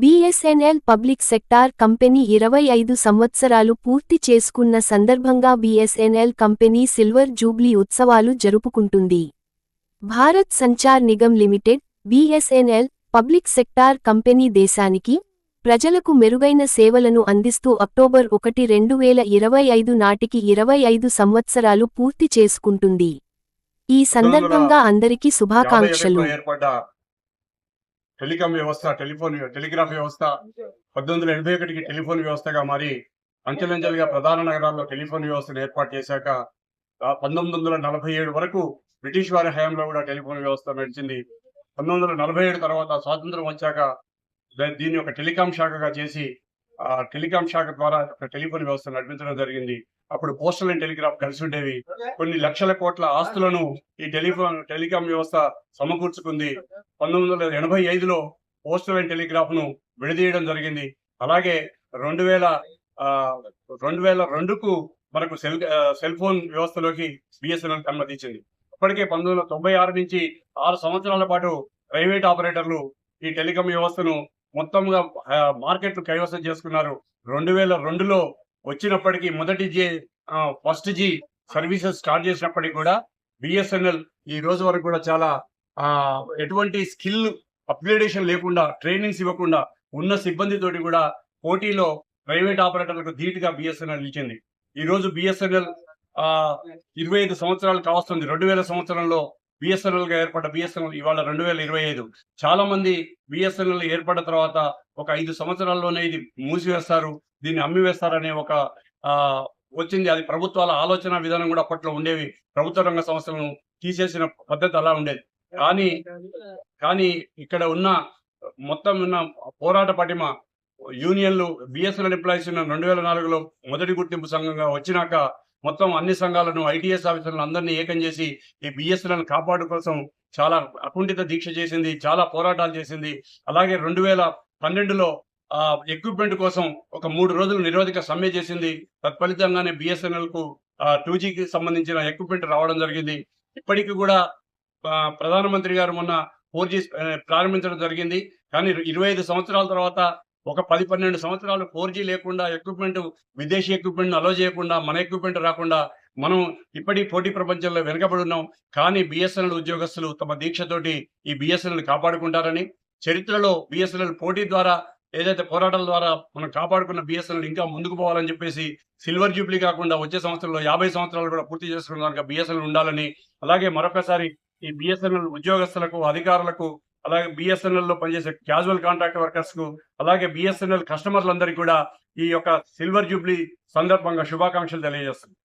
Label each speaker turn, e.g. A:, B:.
A: BSNL public sector company ఇరవై ఐదు సంవత్సరాలు పూర్తి చేసుకున్న సందర్భంగా బీఎస్ఎన్ఎల్ కంపెనీ సిల్వర్ జూబ్లీ ఉత్సవాలు జరుపుకుంటుంది. Bharat Sanchar Nigam limited BSNL public sector company దేశానికి ప్రజలకు మెరుగైన సేవలను అందిస్తూ అక్టోబర్ ఒకటి రెండు వేల ఇరవై ఐదు నాటికి ఇరవై ఐదు సంవత్సరాలు పూర్తి చేసుకుంటుంది. ఈ సందర్భంగా అందరికీ శుభాకాంక్షలు.
B: టెలికాం వ్యవస్థ టెలిఫోన్ టెలిగ్రాఫ్ వ్యవస్థ పద్దెనిమిది వందల ఎనభై ఒకటికి టెలిఫోన్ వ్యవస్థగా మారి అంచెలంచెలుగా ప్రధాన నగరాల్లో టెలిఫోన్ వ్యవస్థను ఏర్పాటు చేశాక పంతొమ్మిది వందల నలభై ఏడు వరకు బ్రిటిష్ వారి హయాంలో కూడా టెలిఫోన్ వ్యవస్థ నడిచింది. పంతొమ్మిది వందల నలభై ఏడు తర్వాత స్వాతంత్రం వచ్చాక దీన్ని ఒక టెలికాం శాఖగా చేసి టెలికాం శాఖ ద్వారా టెలిఫోన్ వ్యవస్థ నడిపించడం జరిగింది. అప్పుడు పోస్టల్ అండ్ టెలిగ్రాఫ్ కలిసి ఉండేవి కొన్ని లక్షల కోట్ల ఆస్తులను ఈ టెలిఫోన్ టెలికాం వ్యవస్థ సమకూర్చుకుంది. పంతొమ్మిది వందల ఎనభై ఐదులో పోస్టల్ అండ్ టెలిగ్రాఫ్ను విడదీయడం జరిగింది. అలాగే రెండు వేల రెండు వేల రెండుకు మనకు సెల్ సెల్ ఫోన్ వ్యవస్థలోకి బిఎస్ఎన్ఎల్ అనుమతించింది ఇప్పటికే పంతొమ్మిది వందల తొంభై ఆరు నుంచి ఆరు సంవత్సరాల పాటు ప్రైవేట్ ఆపరేటర్లు ఈ టెలికాం వ్యవస్థను మొత్తంగా మార్కెట్లు కైవసం చేసుకున్నారు. రెండు వేల రెండులో వచ్చినప్పటికీ మొదటి G first G services start చేసినప్పటికీ కూడా బిఎస్ఎన్ఎల్ ఈ రోజు వరకు కూడా చాలా ఎటువంటి స్కిల్ అప్గ్రేడేషన్ లేకుండా ట్రైనింగ్స్ ఇవ్వకుండా ఉన్న సిబ్బందితోటి కూడా పోటీలో ప్రైవేట్ ఆపరేటర్లకు ధీటుగా బిఎస్ఎన్ఎల్ నిలిచింది. ఈ రోజు బిఎస్ఎన్ఎల్ ఇరవై ఐదు సంవత్సరాలు కావస్తుంది. రెండు వేల సంవత్సరంలో బిఎస్ఎన్ఎల్గా ఏర్పడ్డ బిఎస్ఎన్ఎల్ ఇవాళ రెండు వేల ఇరవై ఐదు. చాలా మంది బిఎస్ఎన్ఎల్ ఏర్పడిన తర్వాత ఒక ఐదు సంవత్సరాల్లోనే ఇది మూసివేస్తారు దీన్ని అమ్మివేస్తారనే ఒక ఆ వచ్చింది. అది ప్రభుత్వాల ఆలోచన విధానం కూడా అప్పట్లో ఉండేవి. ప్రభుత్వ రంగ సంస్థలను తీసేసిన పద్ధతి అలా ఉండేది. కానీ కానీ ఇక్కడ ఉన్న మొత్తం ఉన్న పోరాట పటిమ యూనియన్లు బిఎస్ఎన్ఎల్ ఎంప్లాయీస్ ఉన్న రెండు వేల నాలుగులో మొదటి గుర్తింపు సంఘంగా వచ్చినాక మొత్తం అన్ని సంఘాలను ఐటీఎస్ ఆఫీసర్లను అందరినీ ఏకం చేసి ఈ బిఎస్ఎన్ఎల్ కాపాడు కోసం చాలా అకుంఠిత దీక్ష చేసింది చాలా పోరాటాలు చేసింది. అలాగే రెండు వేల పన్నెండులో ఎక్విప్మెంట్ కోసం ఒక మూడు రోజులు నిరోధక సమ్మె చేసింది. తత్ఫలితంగానే బిఎస్ఎన్ఎల్కు టూ జీకి సంబంధించిన ఎక్విప్మెంట్ రావడం జరిగింది. ఇప్పటికీ కూడా ప్రధానమంత్రి గారు మొన్న ఫోర్ జీ ప్రారంభించడం జరిగింది. కానీ ఇరవై ఐదు సంవత్సరాల తర్వాత ఒక పది పన్నెండు సంవత్సరాలు ఫోర్ జీ లేకుండా ఎక్విప్మెంట్ విదేశీ ఎక్విప్మెంట్ అలో చేయకుండా మన ఎక్విప్మెంట్ రాకుండా మనం ఇప్పటి పోటీ ప్రపంచంలో వెనుకబడి ఉన్నాం. కానీ బిఎస్ఎన్ఎల్ ఉద్యోగస్తులు తమ దీక్షతోటి ఈ బిఎస్ఎన్ఎల్ కాపాడుకుంటారని చరిత్రలో బిఎస్ఎన్ఎల్ పోటీ ద్వారా ఏదైతే పోరాటాల ద్వారా మనం కాపాడుకున్న బిఎస్ఎన్ఎల్ ఇంకా ముందుకు పోవాలని చెప్పేసి సిల్వర్ జూబ్లీ కాకుండా వచ్చే సంవత్సరంలో యాభై సంవత్సరాలు కూడా పూర్తి చేసుకున్న దానికి బిఎస్ఎన్ఎల్ ఉండాలని అలాగే మరొకసారి ఈ బిఎస్ఎన్ఎల్ ఉద్యోగస్తులకు అధికారులకు అలాగే బిఎస్ఎన్ఎల్లో పనిచేసే క్యాజువల్ కాంట్రాక్ట్ వర్కర్స్కు అలాగే బిఎస్ఎన్ఎల్ కస్టమర్లందరికీ కూడా ఈ యొక్క సిల్వర్ జూబ్లీ సందర్భంగా శుభాకాంక్షలు తెలియజేస్తున్నాను.